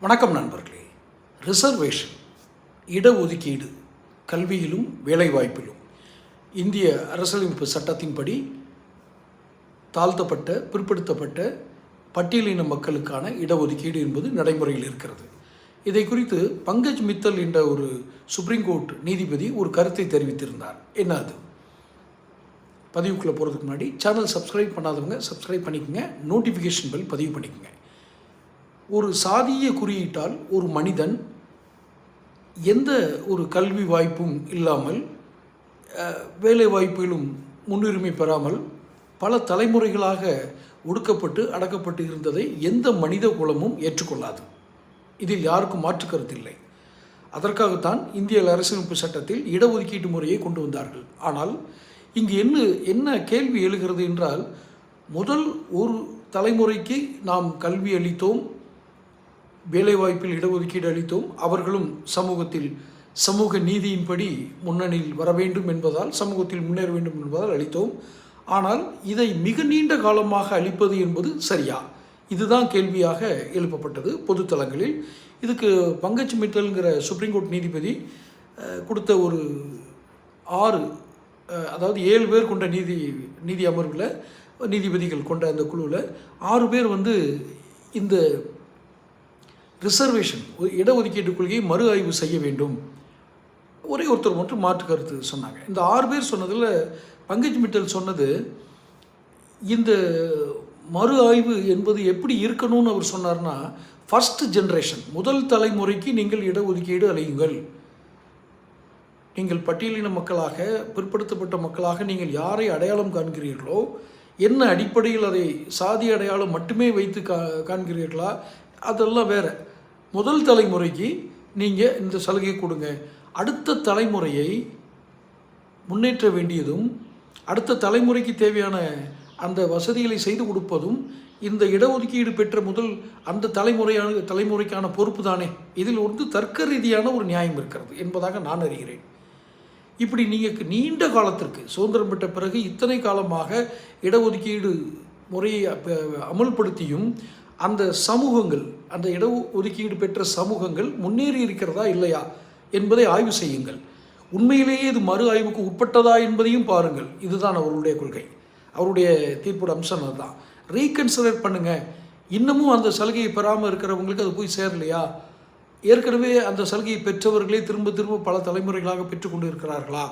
வணக்கம் நண்பர்களே. ரிசர்வேஷன் இடஒதுக்கீடு கல்வியிலும் வேலைவாய்ப்பிலும். இந்திய அரசியலமைப்பு சட்டத்தின்படி தாழ்த்தப்பட்ட பிற்படுத்தப்பட்ட பட்டியலின மக்களுக்கான இடஒதுக்கீடு என்பது நடைமுறையில் இருக்கிறது. இதை குறித்து பங்கஜ் மித்தல் என்ற ஒரு சுப்ரீம் கோர்ட் நீதிபதி ஒரு கருத்தை தெரிவித்திருந்தார். என்ன அது? பதிவுக்குள்ளே போகிறதுக்கு முன்னாடி சேனல் சப்ஸ்கிரைப் பண்ணாதவங்க சப்ஸ்கிரைப் பண்ணிக்கோங்க. நோட்டிஃபிகேஷன் பெல் பதிவு பண்ணிக்கோங்க. ஒரு சாதிய குறியீட்டால் ஒரு மனிதன் எந்த ஒரு கல்வி வாய்ப்பும் இல்லாமல் வேலை வாய்ப்பிலும் முன்னுரிமை பெறாமல் பல தலைமுறைகளாக ஒடுக்கப்பட்டு அடக்கப்பட்டு இருந்ததை எந்த மனித குலமும் ஏற்றுக்கொள்ளாது. இதில் யாருக்கும் மாற்று கருத்தில்லை அதற்காகத்தான் இந்திய அரசியலமைப்பு சட்டத்தில் இடஒதுக்கீட்டு முறையை கொண்டு வந்தார்கள். ஆனால் இங்கு என்ன என்ன கேள்வி எழுகிறது என்றால் முதல் ஒரு தலைமுறைக்கு நாம் கல்வி அளித்தோம் வேலைவாய்ப்பில் இடஒதுக்கீடு அளித்தோம். அவர்களும் சமூகத்தில் சமூக நீதியின்படி முன்னணியில் வர வேண்டும் என்பதால் சமூகத்தில் முன்னேற வேண்டும் என்பதால் அளித்தோம். ஆனால் இதை மிக நீண்ட காலமாக அளிப்பது என்பது சரியா? இதுதான் கேள்வியாக எழுப்பப்பட்டது பொதுத்தளங்களில். இதுக்கு பங்கஜ் மிட்டல்ங்கிற சுப்ரீம் கோர்ட் நீதிபதி கொடுத்த ஒரு ஆறு அதாவது ஏழு பேர் கொண்ட நீதி நீதி அமர்வில் நீதிபதிகள் கொண்ட அந்த குழுவில் ஆறு பேர் வந்து இந்த ரிசர்வேஷன் ஒரு இடஒதுக்கீட்டு கொள்கையை மறு ஆய்வு செய்ய வேண்டும். ஒரே ஒருத்தர் மட்டும் மாற்று கருத்து சொன்னாங்க. இந்த ஆறு பேர் சொன்னதில் பங்கஜ் மிட்டல் சொன்னது இந்த மறு ஆய்வு என்பது எப்படி இருக்கணும்னு அவர் சொன்னார்னா ஃபஸ்ட் ஜென்ரேஷன் முதல் தலைமுறைக்கு நீங்கள் இடஒதுக்கீடு அலையுங்கள் நீங்கள் பட்டியலின மக்களாக பிற்படுத்தப்பட்ட மக்களாக நீங்கள் யாரை அடையாளம் காண்கிறீர்களோ என்ன அடிப்படையில் அதை சாதி அடையாளம் மட்டுமே வைத்து கா காண்கிறீர்களா அதெல்லாம் வேறு. முதல் தலைமுறைக்கு நீங்கள் இந்த சலுகை கொடுங்க. அடுத்த தலைமுறையை முன்னேற்ற வேண்டியதும் அடுத்த தலைமுறைக்கு தேவையான அந்த வசதிகளை செய்து கொடுப்பதும் இந்த இடஒதுக்கீடு பெற்ற முதல் அந்த தலைமுறையான தலைமுறைக்கான பொறுப்பு தானே. இதில் வந்து தர்க்க ரீதியான ஒரு நியாயம் இருக்கிறது என்பதாக நான் அறிகிறேன். இப்படி நீங்கள் நீண்ட காலத்திற்கு சுதந்திரம் பெற்ற பிறகு இத்தனை காலமாக இடஒதுக்கீடு முறையை அமல்படுத்தியும் அந்த சமூகங்கள் அந்த இட ஒதுக்கீடு பெற்ற சமூகங்கள் முன்னேறி இருக்கிறதா இல்லையா என்பதை ஆய்வு செய்யுங்கள். உண்மையிலேயே இது மறு ஆய்வுக்கு உட்பட்டதா என்பதையும் பாருங்கள். இதுதான் அவருடைய கொள்கை. அவருடைய தீர்ப்போட அம்சம் அதுதான். ரீகன்சிடர் பண்ணுங்க. இன்னமும் அந்த சலுகையை பெறாமல் இருக்கிறவங்களுக்கு அது போய் சேரலையா? ஏற்கனவே அந்த சலுகையை பெற்றவர்களே திரும்ப திரும்ப பல தலைமுறைகளாக பெற்றுக்கொண்டு இருக்கிறார்களா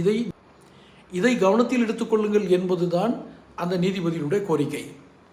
இதை இதை கவனத்தில் எடுத்துக்கொள்ளுங்கள் என்பதுதான் அந்த நீதிபதியினுடைய கோரிக்கை.